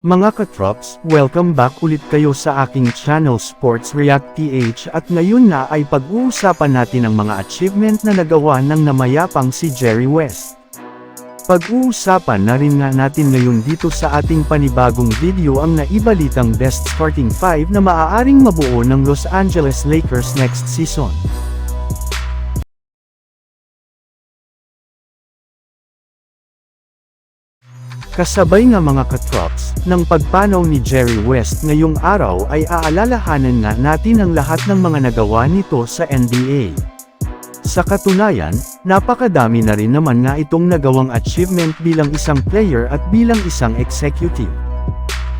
Mga katrops, welcome back ulit kayo sa aking channel Sports React PH at ngayon na ay pag-uusapan natin ang mga achievement na nagawa ng namayapang si Jerry West. Pag-uusapan na rin nga natin ngayon dito sa ating panibagong video ang naibalitang best starting 5 na maaaring mabuo ng Los Angeles Lakers next season. Kasabay nga mga katrops, ng pagpanaw ni Jerry West ngayong araw ay aalalahanan nga natin ang lahat ng mga nagawa nito sa NBA. Sa katunayan, napakadami na rin naman nga itong nagawang achievement bilang isang player at bilang isang executive.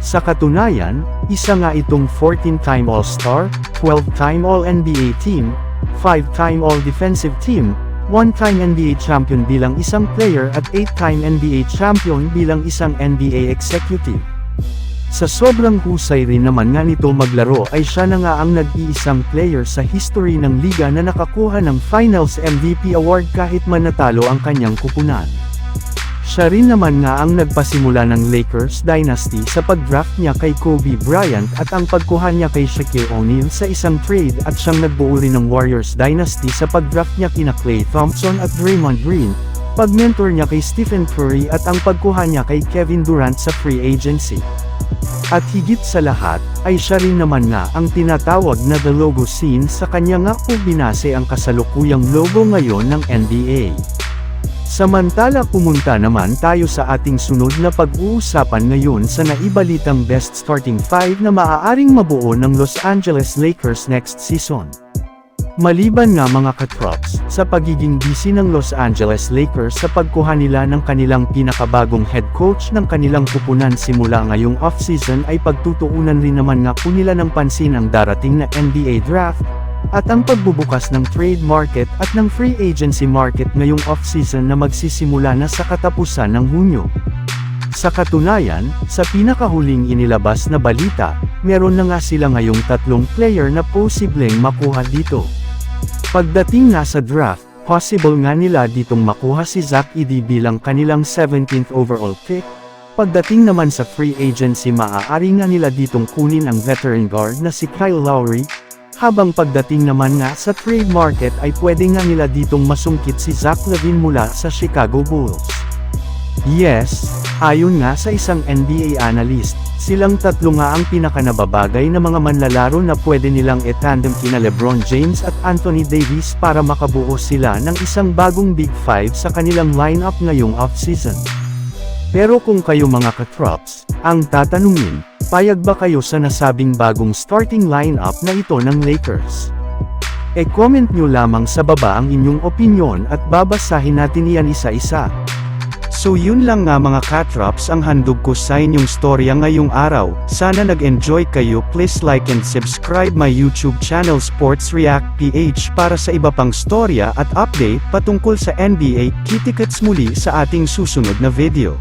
Sa katunayan, isa nga itong 14-time All-Star, 12-time All-NBA team, 5-time All-Defensive team, one-time NBA champion bilang isang player at 8-time NBA champion bilang isang NBA executive. Sa sobrang husay rin naman nga nito maglaro ay siya na nga ang nag-iisang player sa history ng liga na nakakuha ng Finals MVP award kahit man natalo ang kanyang kupunan. Siya rin naman nga ang nagpasimula ng Lakers dynasty sa pag-draft niya kay Kobe Bryant at ang pagkuha niya kay Shaquille O'Neal sa isang trade at siyang nagbuo rin ng Warriors dynasty sa pag-draft niya kina Klay Thompson at Draymond Green, pag-mentor niya kay Stephen Curry at ang pagkuha niya kay Kevin Durant sa free agency. At higit sa lahat, ay siya rin naman nga ang tinatawag na the logo scene sa kanya nga binase ang kasalukuyang logo ngayon ng NBA. Samantala pumunta naman tayo sa ating sunod na pag-uusapan ngayon sa naibalitang best starting 5 na maaaring mabuo ng Los Angeles Lakers next season. Maliban nga mga katrops, sa pagiging busy ng Los Angeles Lakers sa pagkuha nila ng kanilang pinakabagong head coach ng kanilang kupunan simula ngayong offseason ay pagtutuunan rin naman nga po nila ng pansin ang darating na NBA draft, at ang pagbubukas ng trade market at ng free agency market ngayong off-season na magsisimula na sa katapusan ng Hunyo. Sa katunayan, sa pinakahuling inilabas na balita, meron na nga sila ngayong tatlong player na posibleng makuha dito. Pagdating na sa draft, possible nga nila ditong makuha si Zach Edey bilang kanilang 17th overall pick, Pagdating naman sa free agency maaari nga nila ditong kunin ang veteran guard na si Kyle Lowry, habang pagdating naman nga sa trade market ay pwede nga nila ditong masungkit si Zach Lavine mula sa Chicago Bulls. Yes, ayon nga sa isang NBA analyst, silang tatlo nga ang pinakanababagay na mga manlalaro na pwede nilang etandem kina LeBron James at Anthony Davis para makabuo sila ng isang bagong Big Five sa kanilang lineup ngayong offseason. Pero kung kayo mga katrops, ang tatanungin, payag ba kayo sa nasabing bagong starting lineup na ito ng Lakers? E-comment nyo lamang sa baba ang inyong opinion at babasahin natin iyan isa-isa. So yun lang nga mga katrops ang handog ko sa inyong storya ngayong araw, sana nag-enjoy kayo please like and subscribe my YouTube channel Sports React PH para sa iba pang storya at update patungkol sa NBA, kitikets muli sa ating susunod na video.